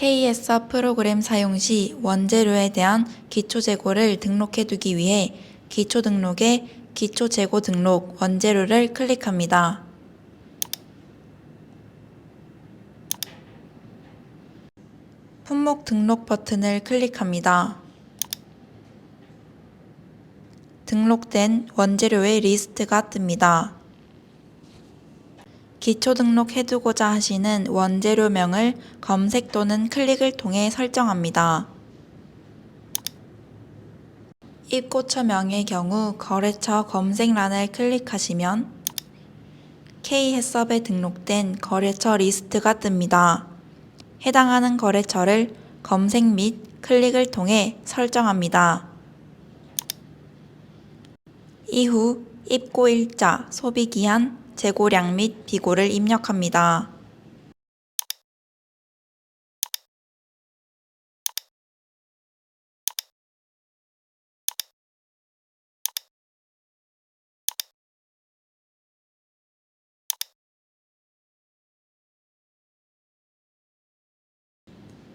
KSR 프로그램 사용 시 원재료에 대한 기초 재고를 등록해 두기 위해 기초 등록에 기초 재고 등록 원재료를 클릭합니다. 품목 등록 버튼을 클릭합니다. 등록된 원재료의 리스트가 뜹니다. 기초 등록 해두고자 하시는 원재료명을 검색 또는 클릭을 통해 설정합니다. 입고처명의 경우 거래처 검색란을 클릭하시면 K해썹에 등록된 거래처 리스트가 뜹니다. 해당하는 거래처를 검색 및 클릭을 통해 설정합니다. 이후 입고일자, 소비기한, 재고량 및 비고를 입력합니다.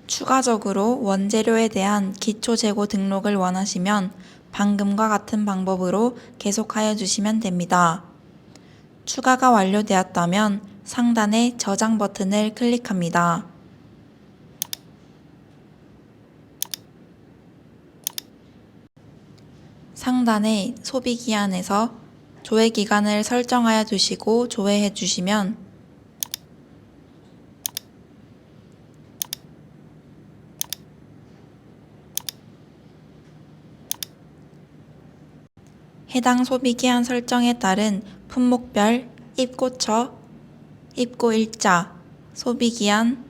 추가적으로 원재료에 대한 기초 재고 등록을 원하시면 방금과 같은 방법으로 계속하여 주시면 됩니다. 추가가 완료되었다면 상단의 저장 버튼을 클릭합니다. 상단의 소비 기한에서 조회 기간을 설정하여 두시고 조회해 주시면 해당 소비기한 설정에 따른 품목별 입고처, 입고일자, 소비기한,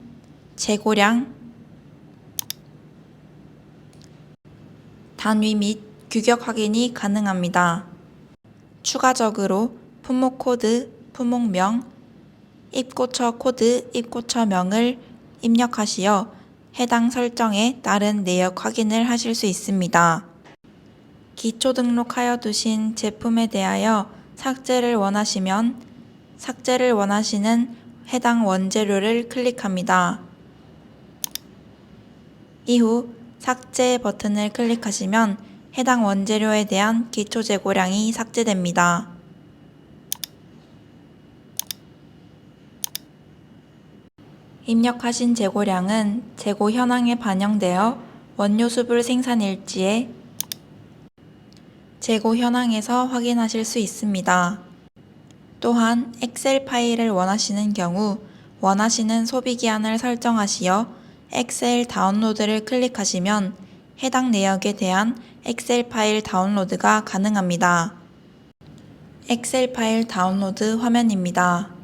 재고량, 단위 및 규격 확인이 가능합니다. 추가적으로 품목 코드, 품목명, 입고처 코드, 입고처명을 입력하시어 해당 설정에 따른 내역 확인을 하실 수 있습니다. 기초 등록하여 두신 제품에 대하여 삭제를 원하시면 삭제를 원하시는 해당 원재료를 클릭합니다. 이후 삭제 버튼을 클릭하시면 해당 원재료에 대한 기초 재고량이 삭제됩니다. 입력하신 재고량은 재고 현황에 반영되어 원료 수불 생산 일지에 재고 현황에서 확인하실 수 있습니다. 또한 엑셀 파일을 원하시는 경우 원하시는 소비 기한을 설정하시어 엑셀 다운로드를 클릭하시면 해당 내역에 대한 엑셀 파일 다운로드가 가능합니다. 엑셀 파일 다운로드 화면입니다.